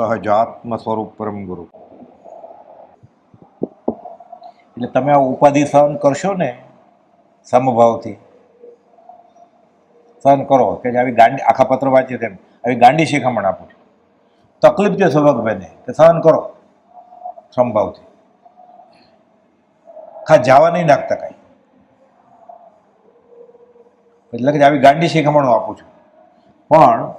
સહજાત્મ સ્વરૂપ પરમ ગુરુ. એટલે તમે આ ઉપાધિ સહન કરશો ને, સમભાવથી. સહન કરો, કે આવી ગાંડી, આખા પત્ર વાંચીએ તેમ. આવી ગાંડી શિખામણ આપું છું. તકલીફ છે સ્વભાગભાઈને કે સહન કરો, સમભાવથી. ખા જવા નહીં નાખતા કાંઈ. એટલે કે આવી ગાંડી શિખામણો આપું છું. પણ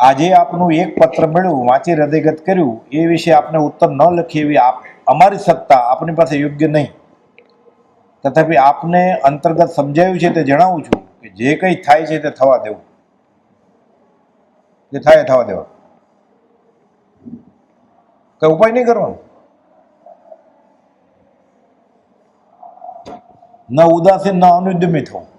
આજે આપનું એક પત્ર મળ્યું, વાંચી હૃદયગત કર્યું. એ વિશે આપને ઉત્તર ન લખી એવી આપ અમારી સત્તા આપની પાસે યોગ્ય નહીં. તથાપિ આપને અંતર્ગત સમજાયું છે તે જણાવું છું કે જે કંઈ થાય છે તે થવા દેવું. જે થાય થવા દેવા. કઈ ઉપાય નહીં કરવાનો? ન ઉદાસીન, ન અનુદ્યમી થવું.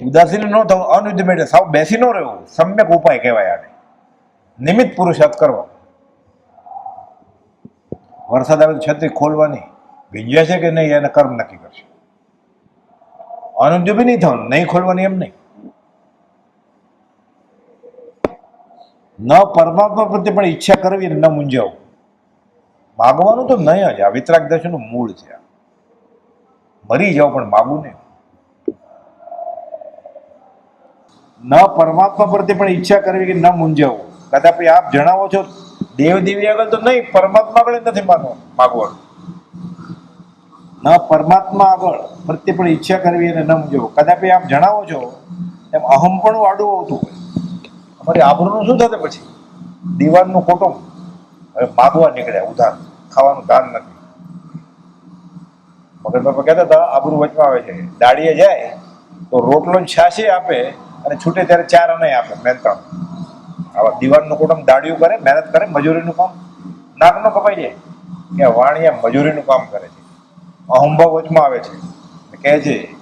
ઉદાસીન ન થવું અનુદ્યમી એટલે સાવ બેસી ન રહેવું, સમ્યક ઉપાય કહેવાય આને. નિમિત્ત પુરુષાર્થ કરવો. વરસાદ આવે છત્રી ખોલવાની. ભીંજ્યા છે કે નહીં, એને કર્મ નક્કી કરશે. અનુદ્યમી નહીં થવાનું, નહીં ખોલવાની એમ નહીં. ન પરમાત્મા પ્રત્યે પણ ઈચ્છા કરવી ન મૂંઝાવવું. માગવાનું તો નહીં જ, આ વિતરાગ દર્શનનું મૂળ છે. મરી જાઓ પણ માગવું નહીં. ન પરમાત્મા પ્રત્યે પણ ઈચ્છા કરવી કે ન મૂંઝાવવું. કદાપી આપ જણાવો છો, દેવ દેવી આગળ તો નહીં, પરમાત્મા આગળ નથી માગવાનું. ન પરમાત્મા આગળ પ્રત્યે પણ ઈચ્છા કરવી અને ન મૂંઝાવવું. કદાપી આપ જણાવો છો, એમ અહમ પણ આડું આવતું હોય. અમારી આબરૂનું શું થશે પછી? દીવાનનું કુટુંબ હવે માગવા નીકળ્યા, ઉધાર. ખાવાનું દાન નથી. મગર બાપા કહેતા હતા આબરૂ વચમાં આવે છે. દાડીએ જાય, તો રોટલો છાશી આપે અને છૂટે ત્યારે ચાર અને આપે મહેનતાણ આવા દીવાનનું કુટુંબ દાડિયું કરે, મહેનત કરે, મજૂરીનું કામ નાકનો કપાઈ જાય. કે વાણિયા મજૂરીનું કામ કરે છે. અહંભાવ વચમાં આવે છે. કહે છે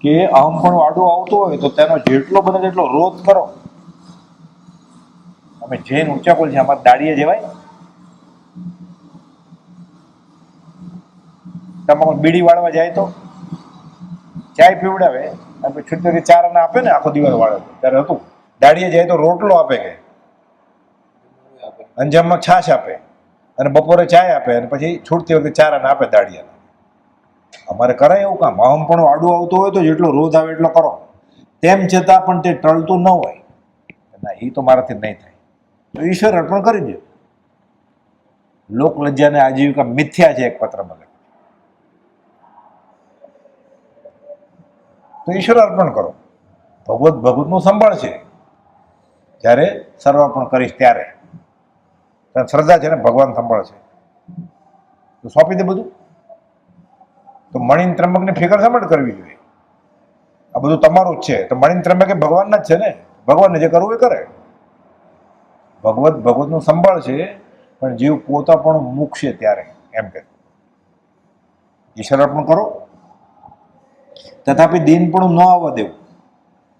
કે અહમ પણ આડું આવતું હોય તો તેનો જેટલો બને તેટલો રોધ કરો. અમે જૈન ઊંચા કુલ છે અમારે દાડીએ જવાય. તમારે બીડી વાળવા જાય તો? ચાય પીવડાવે? અને છૂટી ચાર અને આપે ને, આખો દિવસ વાળે ત્યારે હતું. દાડીએ જાય તો રોટલો આપે કે? અંજામમાં છાશ આપે. અને બપોરે ચાય આપે અને પછી છૂટતી વખતે ચાર અને આપે દાડિયાના અમારે કરાય એવું કામ. આમ પણ આડું આવતું હોય તો જેટલો રોજ આવે એટલો કરો. તેમ છતાં પણ તે ટળતું ન હોય. ના એ તો મારાથી નહીં થાય. તો ઈશ્વર અર્પણ કરી દે. લોક લજ્જાને આજીવિકા મિથ્યા છે એક પત્રમાં લખ્યું. તો ઈશ્વર અર્પણ કરો. ભગવત ભગવતનું સંભાળ છે. જ્યારે સર્વર્પણ કરીશ ત્યારે. શ્રદ્ધા છે ને ભગવાન સંભાળશે તો સોંપી દે બધું. તો મણિન ત્રંબકની ફિકર સમજ કરવી જોઈએ. આ બધું તમારું જ છે. તો મણિન ત્રંબક એ ભગવાનના જ છે ને? ભગવાનને જે કરવું એ કરે. ભગવત ભગવતનું સંભાળશે પણ જીવ પોતા પણ મૂકશે ત્યારે એમ કે ઈશ્વર અર્પણ કરો. તથાપિ દીનપણું ન આવવા દેવું.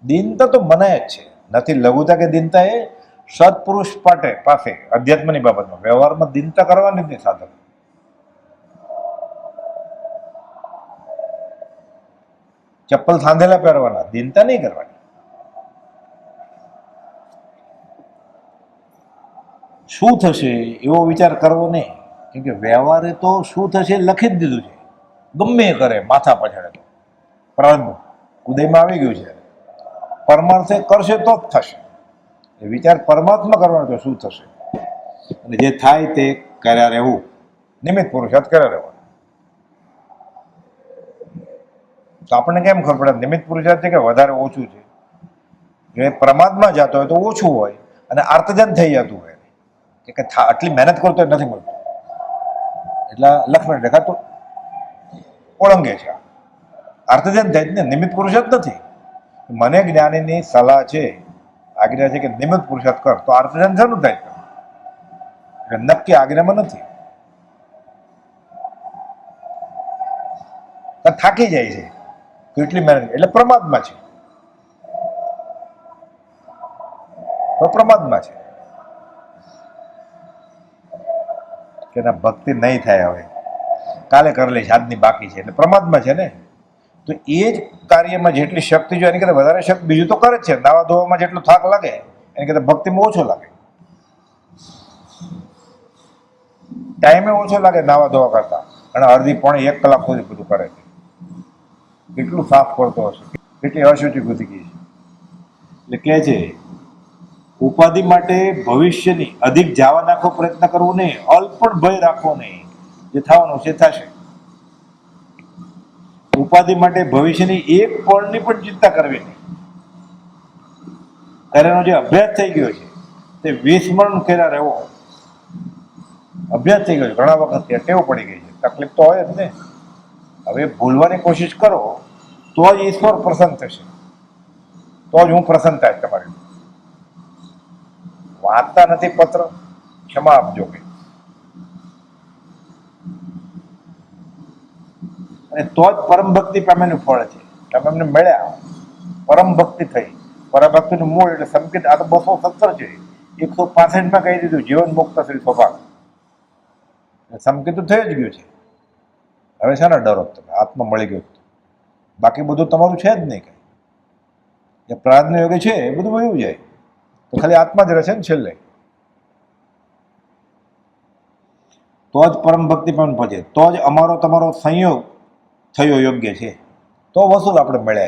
દિનતા તો મનાય જ છે. નથી લઘુતા કે દિનતા એ સત્પુરુષ પાટે પાસે, અધ્યાત્મની બાબતમાં. વ્યવહારમાં દિનતા કરવાની જ નહીં સાધક. ચપ્પલ સાંધેલા પહેરવાના. દિનતા નહીં કરવાની. શું થશે એવો વિચાર કરવો નહીં. કેમ કે વ્યવહારે તો શું થશે લખી જ દીધું છે. ગમે કરે, માથા પછાડે તો પ્રારંભ ઉદયમાં આવી ગયું છે. પરમાર્થે કરશે તો જ થશે. એ વિચાર પરમાત્મા કરવાનો તો શું થશે? અને જે થાય તે કર્યા રહેવું. નિમિત્ત પુરુષાર્થ કર્યા રહેવાનું. તો આપણને કેમ ખબર પડે? નિમિત્ત પુરુષાર્થ છે કે વધારે ઓછું છે? જો એ પ્રમાદમાં જતો હોય તો ઓછું હોય અને આર્તજન થઈ જતું હોય. કે આટલી મહેનત કરતો નથી મળતું. એટલે લક્ષ્મણ રેખા તો ઓળંગે છે અર્થજન થાય ને નિમિત્ત પુરુષાર્થ નથી. મને જ્ઞાનીની સલાહ છે, આજ્ઞા છે કે નિમિત્ત પુરુષાર્થ કર, તો અર્થજન શાનું થાય? એટલે નક્કી આજ્ઞામાં નથી. થાકી જાય છે. કેટલી મહેનત, એટલે પ્રમાદમાં છે. તો પ્રમાદમાં છે. કે ભક્તિ નહીં થાય હવે. કાલે કરી લઈશ, આજની બાકી છે. એટલે પ્રમાદમાં છે ને? તો એ જ કાર્યમાં જેટલી શક્તિ જો એની કરતાં વધારે શક્તિ, બીજું તો કરે જ છે. નાવા ધોવામાં જેટલો થાક લાગે, એની કરતાં ભક્તિમાં ઓછો લાગે. ટાઈમે ઓછો લાગે નાવા ધોવા કરતા. અને અડધી પોણે એક કલાક સુધી બધું કરે છે. કેટલું સાફ કરતો હશે. કેટલી અશુચિ ઘૂસી ગઈ છે. એટલે કહે છે, ઉપાધિ માટે ભવિષ્યની અધિક જાવા નાખો પ્રયત્ન કરવો નહીં અલ્પ પણ ભય રાખવો નહીં. જે થવાનું છે થશે. ઉપાધિ માટે ભવિષ્યની એક પળની પણ ચિંતા કરવી નહીં. ત્યારે એનો જે અભ્યાસ થઈ ગયો છે, તે વિસ્મરણ કર્યા રહેવો. અભ્યાસ થઈ ગયો છે, ઘણા વખત ટેવ પડી ગઈ છે. તકલીફ તો હોય જ ને. હવે ભૂલવાની કોશિશ કરો, તો જ ઈશ્વર પ્રસન્ન થશે. તો જ હું પ્રસન્ન થાય તમારી વાંચતા નથી પત્ર, ક્ષમા આપજો કે અને તો જ પરમ ભક્તિ પામેનું ફળ છે. તમે એમને મળ્યા. પરમ ભક્તિ થઈ. પરમ ભક્તિનું મૂળ એટલે સંકેત. આ તો બસો સત્તર છે. એકસો પાસઠમાં કહી દીધું. જીવન મુક્ત શ્રી સ્વભાવ. સંકેત તો થઈ જ ગયું છે. હવે છે ને ડરો તમે? આત્મા મળી ગયો બાકી બધું તમારું છે જ નહીં કંઈ. જે પ્રાર્થના યોગે છે, એ બધું વયું જાય. તો ખાલી આત્મા જ રહેશે ને છેલ્લે. તો જ પરમ ભક્તિ પણ પહોંચે તો જ અમારો તમારો સંયોગ થયો યોગ્ય છે. તો વસૂલ આપણે મળ્યા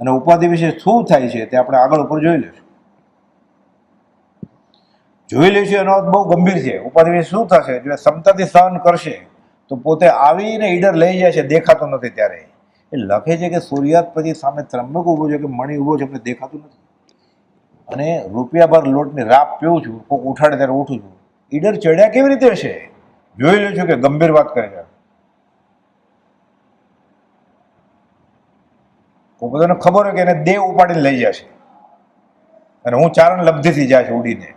અને ઉપાધિ વિશે શું થાય છે તે આપણે આગળ ઉપર જોઈ લઈશું. જોઈ લઈશું એનો અર્થ બહુ ગંભીર છે. ઉપાધિ વિશે શું થશે? જો ક્ષમતાથી સહન કરશે, તો પોતે આવીને ઈડર લઈ જાય છે, દેખાતો નથી ત્યારે. એ લખે છે કે સૂર્યાત પછી સામે ત્રંબક ઊભો છે કે મણી ઊભો છે દેખાતું નથી. અને રૂપિયાભર લોટની રાપ પીવું છું કોઈક ઉઠાડે ત્યારે ઉઠું છું. ઈડર ચડ્યા કેવી રીતે હશે? જોઈ લઉં છું કે ગંભીર વાત કરે છે. કોઈ બધાને ખબર હોય કે એને દેહ ઉપાડીને લઈ જશે. અને હું ચારણ લબ્ધિથી જાય છે ઉડીને.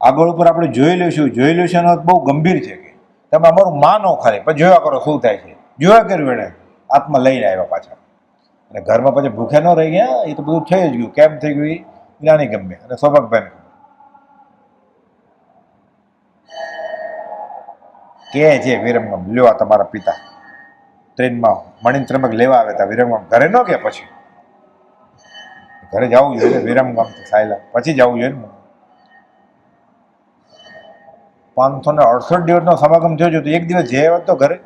આગળ ઉપર આપણે જોઈ લઈશું. જોઈ લઈશું એનો બહુ ગંભીર છે કે તમે અમારું માનો ખરે પણ જોયા કરો શું થાય છે. જોયા કર્યું એને, આત્મા લઈને આવ્યા પાછા. અને ઘરમાં પછી ભૂખ્યા ન રહી ગયા, એ તો બધું થઈ જ ગયું. કેમ થઈ ગયું એ? જ્ઞાની ગમે. અને સ્વભાગભાઈ કે છે વિરમગામ, લ્યો તમારા પિતા. ટ્રેનમાં મણિન ત્રંબક લેવા આવે હતા વિરમગામ. ઘરે ન કે પછી? ઘરે જવું જોઈએ વિરમગામ સાયલા. પછી જવું જોઈએ ને? પાંચસો ને અડસઠ દિવસનો સમાગમ થયો છે, તો એક દિવસ જઈ આવ્યા તો ઘરે?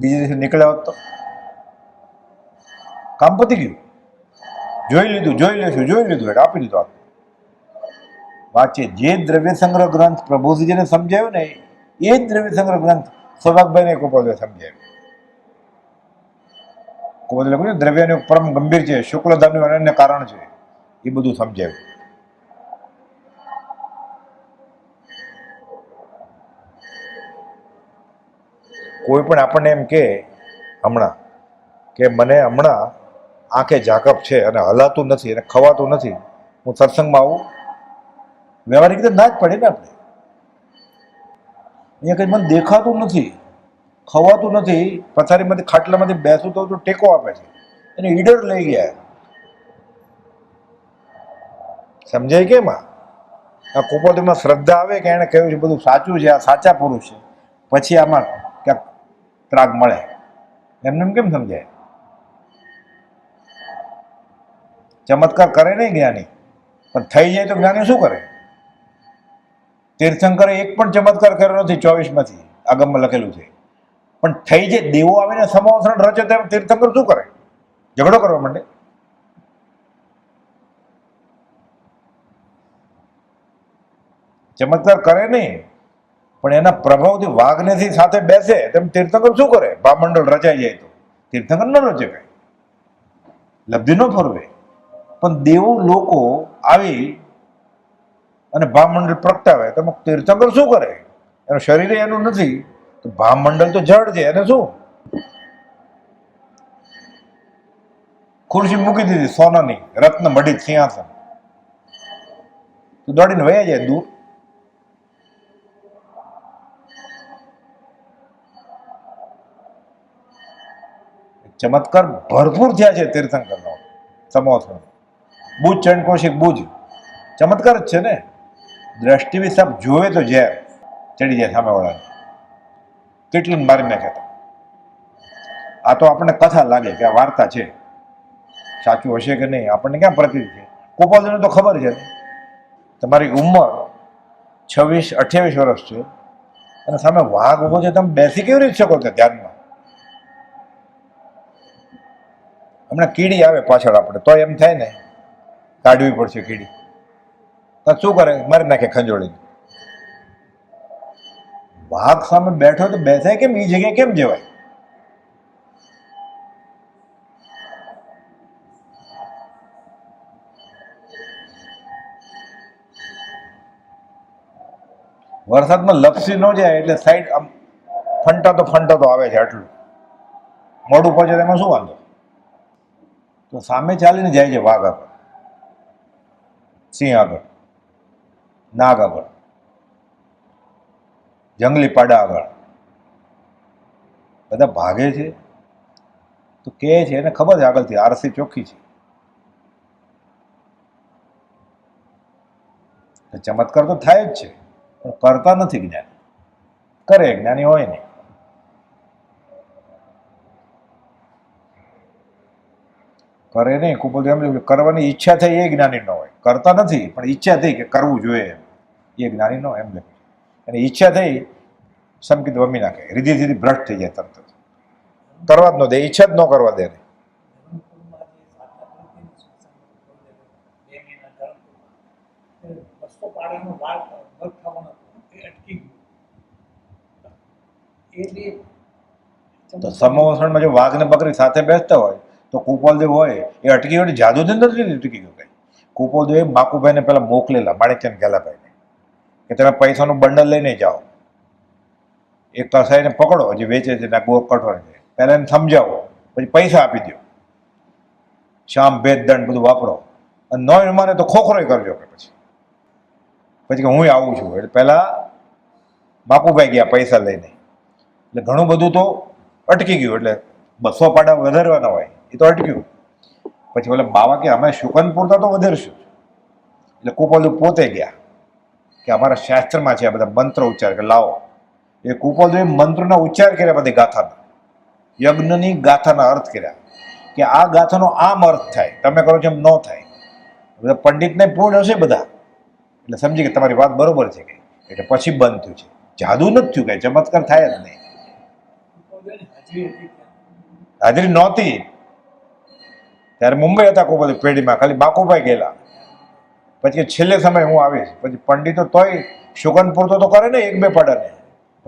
બીજે દિવસે નીકળ્યા તો? કામ પતી ગયું? જોઈ લીધું, જોઈ લેશું જોઈ લીધું એટલે આપી દીધું આ વાંચે, જે દ્રવ્ય સંગ્રહ ગ્રંથ પ્રભુજીને સમજાયું ને એ જ દ્રવ્ય સંગ્રહ ગ્રંથ સૌભાગભાઈને કોપોલે સમજાવ્યો કોપોલે લખ્યું દ્રવ્યનું પરમ ગંભીર છે શુક્લધામનું અનન્ય કારણ છે. એ બધું સમજાવ્યું કોઈ પણ આપણને એમ કે, હમણાં, કે મને હમણાં આંખે ઝાકપ છે અને હલાતું નથી, અને ખવાતું નથી, હું સત્સંગમાં આવું, વ્યવહારિક રીતે ના જ પડે ને આપણે. અહીંયા કંઈ મને દેખાતું નથી, ખવાતું નથી. પથારીમાંથી, ખાટલામાંથી બેસું તો ટેકો આપે છે. એને ઈડર લઈ ગયા. સમજાય કેમ આ કુપોતમાં શ્રદ્ધા આવે કે એણે કહ્યું છે બધું સાચું છે, આ સાચા પુરુષ છે. પછી આમાં ક્યાંક ત્રાગ મળે. એમને એમ કેમ સમજાય? ચમત્કાર કરે નહીં જ્ઞાની. પણ થઈ જાય તો જ્ઞાની શું કરે? તીર્થંકરે એક પણ ચમત્કાર કર્યો નથી ચોવીસમાંથી. આગમમાં લખેલું છે. પણ થઈ જાય દેવો આવીને સમાવસરણ રચે તેમ તીર્થંકર શું કરે? ઝઘડો કરવા માંડે? ચમત્કાર કરે નહીં, પણ એના પ્રભાવથી વાઘનેથી સાથે બેસે તેમ તીર્થંકર શું કરે? ભામંડળ રચાઈ જાય તો. તીર્થંકર ન રચે કઈ. લબ્ધિ ન ફરવે. પણ દેવો લોકો આવી અને ભામંડળ પ્રગટાવે તો તીર્થંકર શું કરે? એનું શરીર એનું નથી. તો ભામંડળ તો જળ છે, એને શું? ખુરશી મૂકી દીધી સોનાની, રત્ન મઢી, સિંહાસન. તું દોડીને વયા જાય દૂર. ચમત્કાર ભરપૂર થયા છે તીર્થંકરનો સમોસણ બુજ ચંડ કૌશિક બુજ. ચમત્કાર જ છે ને? દ્રષ્ટિ વિસાબ જોવે તો ઝેર ચડી જાય સામેવાળાને. કેટલું મારી નાખ્યા આ તો આપણને કથા લાગે કે આ વાર્તા છે. સાચું હશે કે નહીં, આપણને ક્યાં પ્રતીત છે? કુપોષણને તો ખબર છે. તમારી ઉંમર છવ્વીસ, અઠ્યાવીસ વર્ષ છે. અને સામે વાઘ ઊભો છે, તમે બેસી કેવી રીતે શકો છો ધ્યાનમાં? હમણાં કીડી આવે પાછળ આપણે, તો એમ થાય ને, કાઢવી પડશે કીડી. શું કરે? મારી નાખે ખંજોળી. વાઘ સામે બેઠો તો બેસાય કેમ? એ જગ્યાએ કેમ જવાય? વરસાદમાં લપસી ન જાય એટલે સાઈડ આમ ફંટો તો આવે છે આટલું. મોડું પહોંચે તો એમાં શું વાંધો? તો સામે ચાલીને જાય છે વાઘ આગળ. સિંહ આગળ. નાગ આગળ જંગલી પાડા આગળ બધા ભાગે છે? તો કે છે એને ખબર છે આગળથી, આરસી ચોખ્ખી છે. ચમત્કાર તો થાય જ છે, પણ કરતા નથી જ્ઞાની. કરે જ્ઞાની હોય નહીં કરે નહીં, ખૂબ એમ કરવાની ઈચ્છા થઈ એ જ્ઞાની ન હોય. કરતા નથી, પણ ઈચ્છા થઈ કે કરવું જોઈએ એમ. એ જ્ઞાની નો એમ લખ્યું અને ઈચ્છા થઈ, સમકીત વમી નાખે. રીધી રીધી ભ્રષ્ટ થઈ જાય તરત જ. કરવા જ ન દે, ઈચ્છા જ ન કરવા દે તો સમોસણમાં જો વાઘ ને બકરી સાથે બેસતા હોય તો કુપોલદેવ હોય, એ અટકી હોય જાદુથી નથી અટકી ગયું કંઈ. કુપોલદેવે માકુભાઈને પહેલાં મોકલેલા માણેકચંદ ગેલાભાઈને, કે તમે પૈસાનું બંડલ લઈને જાઓ. એક કસાઈને પકડો જે વેચે છે, ને ગોળ કઠોળ છે. પહેલાં એને સમજાવો, પછી પૈસા આપી દો શામ, ભેદ, દંડ બધું વાપરો. અને ન માને તો ખોખરોય કરજો કે પછી. પછી કે હું આવું છું. એટલે પહેલા બાપુભાઈ ગયા પૈસા લઈને. એટલે ઘણું બધું તો અટકી ગયું, એટલે બસો પાડા વધારવાના હોય. એ તો અટક્યું. પછી ઓલે બાવા કે અમે શુકન પૂરતા તો વધારશું. એટલે કુપોલદેવ પોતે ગયા કે અમારા શાસ્ત્રમાં છે આ બધા મંત્ર ઉચ્ચાર કે લાવો. એ કુપોલદેવે મંત્રના ઉચ્ચાર કર્યા બધી ગાથાના. યજ્ઞની ગાથાના અર્થ કર્યા કે આ ગાથાનો આમ અર્થ થાય તમે કરો છો એમ ન થાય. બધા પંડિતને પૂર્ણ હશે બધા. એટલે સમજી કે તમારી વાત બરોબર છે કે. એટલે પછી બંધ થયું છે. જાદુ નથી થયું કે ચમત્કાર થાય જ નહીં. હાજરી નહોતી. ત્યારે મુંબઈ હતા કોઈ બધી પેઢીમાં. ખાલી બાકુભાઈ ગયેલા. પછી છેલ્લે સમય હું આવીશ. પછી પંડિતો તોય શુકન પૂરતો તો કરે ને એક બે પડાને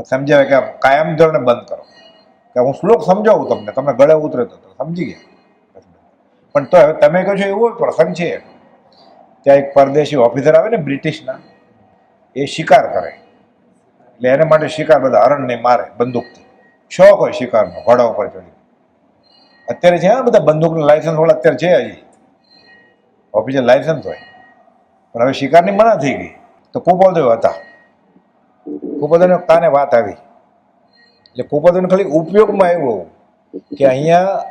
સમજાવે કે કાયમ ધોરણે બંધ કરો. કે હું શ્લોક સમજાવું તમને તમે ગળે ઉતરે તો સમજી ગયા. પણ તો હવે તમે કહો છો એવો પ્રસંગ છે. ત્યાં એક પરદેશી ઓફિસર આવે ને, બ્રિટિશના, એ શિકાર કરે. એટલે એને માટે શિકાર બધા હરણને મારે, બંદૂકથી. શોખ હોય શિકારનો, ઘોડા ઉપર ચડી અત્યારે છે આ બધા બંદૂકનું લાયસન્સ વાળા અત્યારે છે હજી. ઓફિસર લાયસન્સ હોય. પણ હવે શિકારની મના થઈ ગઈ. તો કુપોલદેવ હતા. કુપોલદેવને કાને વાત આવી. એટલે કુપોલદેવને ખાલી ઉપયોગમાં આવ્યો કે અહીંયા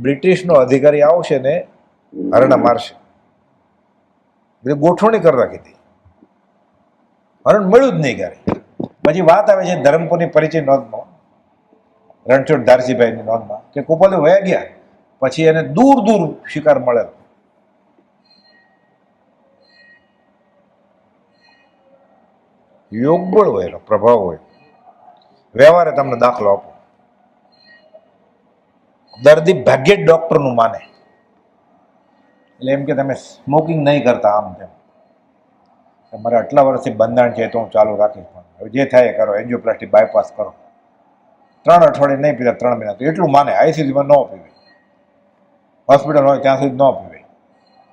બ્રિટિશનો અધિકારી આવશે ને હરણા મારશે. એટલે ગોઠવણી કરી રાખી હતી. હરણ મળ્યું જ નહીં ક્યારે પછી વાત આવે છે, ધરમપુરની પરિચય નોંધમાં. રણછોડ ધારસીભાઈની નોંધમાં કે કુપલે વયા ગયા, પછી એને દૂર દૂર શિકાર મળેલો. યોગ બળ હોય પ્રભાવ હોય. વ્યવહારે તમને દાખલો આપો. દર્દી ભાગ્યે જ ડૉક્ટરનું માને. એટલે એમ કે તમે સ્મોકિંગ નહીં કરતા આમ તેમ. તમારે આટલા વર્ષથી બંધાણ છે તો હું ચાલુ રાખીશ પણ. હવે જે થાય એ કરો એન્જિયોપ્લાસ્ટી બાયપાસ કરો. ત્રણ અઠવાડિયે નહીં પીતા ત્રણ મહિના. તો એટલું માને આઈસીયુમાં ન પીવે. હોસ્પિટલ હોય ત્યાં સુધી ન પીવે.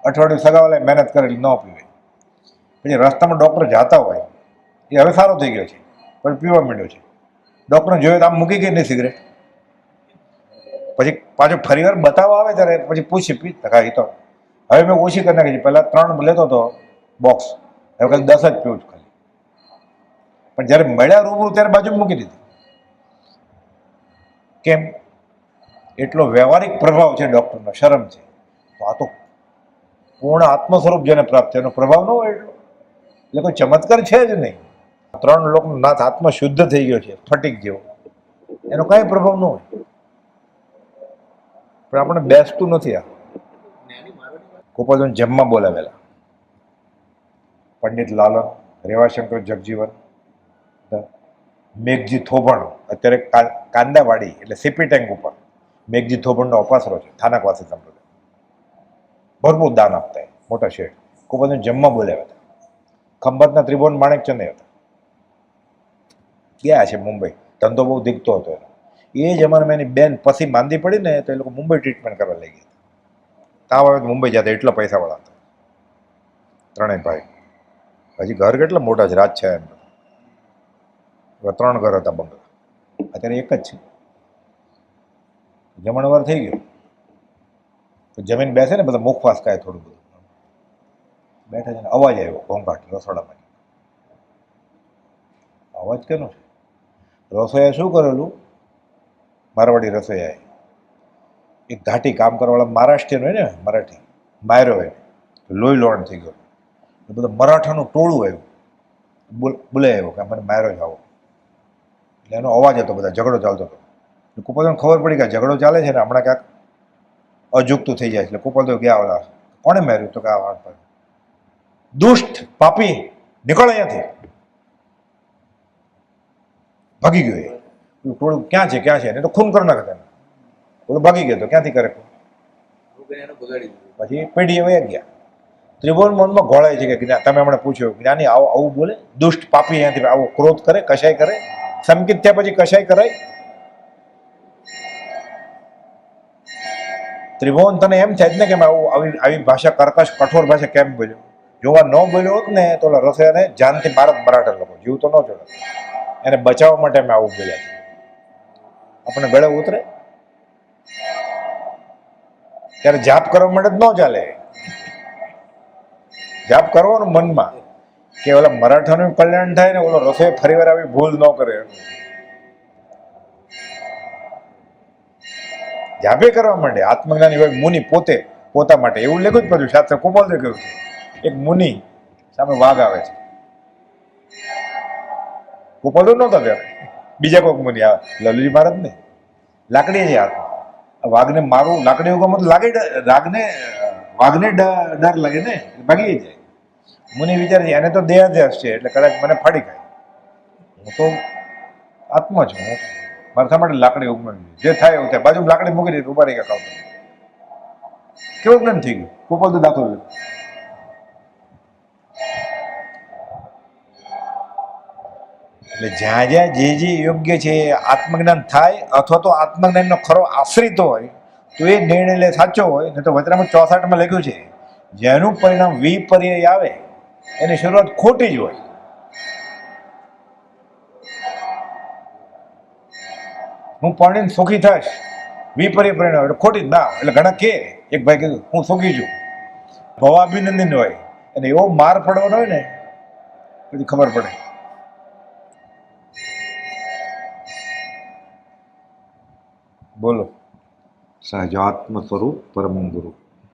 અઠવાડિયું સગાવાલે મહેનત કરેલી ન પીવે. પછી રસ્તામાં ડૉક્ટર જાતા હોય, એ હવે સારો થઈ ગયો છે, પણ પીવા માંડ્યો છે. ડૉક્ટરને જોયો તો આમ મૂકી ગઈ નહીં સિગરેટ. પછી પાછો ફરી વાર બતાવવા આવે ત્યારે પછી પૂછી, પી. હા એ તો હવે મેં ઓછી કરી નાખી પહેલાં ત્રણ લેતો હતો બોક્સ. હવે ખાલી દસ જ પીવું છું ખાલી. પણ જ્યારે મળ્યા રૂબરૂ, ત્યારે બાજુ મૂકી દીધી. કેમ? એટલો વ્યવહારિક પ્રભાવ છે ડૉક્ટરનો, શરમ છે. તો આ તો પૂર્ણ આત્મ સ્વરૂપ જેને પ્રાપ્ત એનો પ્રભાવ ન હોય એટલો. એટલે કોઈ ચમત્કાર છે જ નહીં. ત્રણ લોકનો નાથ આત્મ શુદ્ધ થઈ ગયો છે, ફટિક જેવો. એનો કાંઈ પ્રભાવ ન હોય. પણ આપણે બેસતું નથી આ. ગોપાલભાઈ જમવા બોલાવેલા. પંડિત લાલન, રેવાશંકર જગજીવન મેઘજી થોભણ, અત્યારે કાંદાવાડી એટલે સીપી ટેન્ક ઉપર. મેઘજી થોભણનો અપાસરો છે થાનકવાસી સંપ્રદાય. ભરપૂર દાન આપતા મોટા શેઠ. ખૂબ ગોપાલભાઈ જમવા બોલાવ્યા હતા. ખંભાતના ત્રિભુવન માણેકચંદ હતા. ગયા છે મુંબઈ. ધંધો બહુ દીખતો હતો એનો. એ જમાનામાં એની બેન પછી માંદી પડી ને, તો એ લોકો મુંબઈ ટ્રીટમેન્ટ કરવા લઈ ગયા તાવ આવે મુંબઈ જતા, એટલા પૈસાવાળા હતા. ત્રણેય ભાઈ. હજી ઘર કેટલા મોટા છે, રાત છે એમ એવા ત્રણ ઘર હતા બંગલા. અત્યારે એક જ છે. જમણવાર થઈ ગયો. તો જમીન બેસે ને બધા મુખવાસ ખાય થોડું બધું. બેઠા છે ને અવાજ આવ્યો ઘોંઘાટ રસોડામાં અવાજ કેનો છે? રસોઈયા શું કરેલું? મારવાડી રસોઈયાએ. એક ઘાટી કામ કરવાવાળા મહારાષ્ટ્રીયન હોય ને, મરાઠી, માયરો હોય. લોહી લોણ થઈ ગયો. બધું મરાઠાનું ટોળું આવ્યું. બોલ બોલે આવ્યો કે મને માયરો જ આવો. એટલે એનો અવાજ હતો બધા, ઝઘડો ચાલતો હતો. એટલે કુપાલને ખબર પડી કે ઝઘડો ચાલે છે ને હમણાં ક્યાંક અજુગતું થઈ જાય એટલે કુપાલ તો ગયા ઓલા, કોણે માર્યું તો કે આ વાત પર? દુષ્ટ પાપી નીકળ અહીંયાથી. ભાગી ગયો એ. ટોળું ક્યાં છે ક્યાં છે? એને તો ખૂન કરી નાખે તેને. ઓલો ભાગી ગયો તો, ક્યાંથી કરે પછી પેઢી વયા ગયા. ત્રિભુવન મનમાં ગોળાય છે કે તમે હમણાં પૂછ્યું, જ્ઞાની આવું આવું બોલે? દુષ્ટ પાપી અહીંયાથી આવો ક્રોધ કરે, કશાય કરે? સંકિત થયા પછી કશાય કરાય? ત્રિભુવન, તને એમ થાય જ ને કે આવું આવી ભાષા કર્કશ, કઠોર ભાષા કેમ બોલ્યો? જોવા ન બોલ્યો હોત ને તો રસોયાને જાનથી મારત મરાઠા લોકો, જીવ તો ન જોડે. એને બચાવવા માટે મેં આવું બોલ્યા છે આપણે ગળે ઉતરે? ત્યારે જાપ કરવા માટે જ ન ચાલે. જાપ કરવાનું મનમાં. કે ઓલા મરાઠાનું કલ્યાણ થાય ને ઓલો રસોઈ ફરીવાર આવી ભૂલ ન કરે. જાબે કરવા માટે આત્મજ્ઞાની હોય, મુનિ પોતે પોતા માટે. એવું લેખું જ પડ્યું શાસ્ત્ર કુમાર કર્યું છે. એક મુનિ સામે વાઘ આવે છે. ગોપાલ નહોતા ત્યારે બીજા કોઈક મુનિ આવે. લલુજી મહારાજ ને લાકડી હાથમાં. આ વાઘને મારું લાકડી ઉગમ લાગે રાગને, વાઘને ડર લાગે ને? ભાગી જાય મુનિ વિચારે એને તો દેહાધ્યાસ છે, એટલે કદાચ મને ફાડી ખાય. હું તો આત્મા છું, હું મારા માટે લાકડી ઉગમાવી જે થાય એવું થાય. બાજુ લાકડી મૂકી દીધી ઊભા રહી ગયા ખાવ કેવું જ્ઞાન થઈ ગયું? ગોપાલ તો દાખલો લીધો એટલે જ્યાં જ્યાં જે જે યોગ્ય છે, આત્મજ્ઞાન થાય, અથવા તો આત્મજ્ઞાનનો ખરો આશ્રિત હોય, તો એ નિર્ણય લે સાચો હોય ને તો વચરામાં ચોસાઠમાં લખ્યું છે જેનું પરિણામ વિપર્યય આવે, એની શરૂઆત ખોટી જ હોય. હું પરણીને સુખી થઈશ વિપર્ય પરિણામ એટલે ખોટી ના, એટલે ઘણા કે, એક ભાઈ કીધું, હું સુખી છું. ભવાભિનંદન હોય અને એવો માર પડવાનો હોય ને, પછી ખબર પડે. બોલો. સહજાત્મ સ્વરૂપ પરમ ગુરુ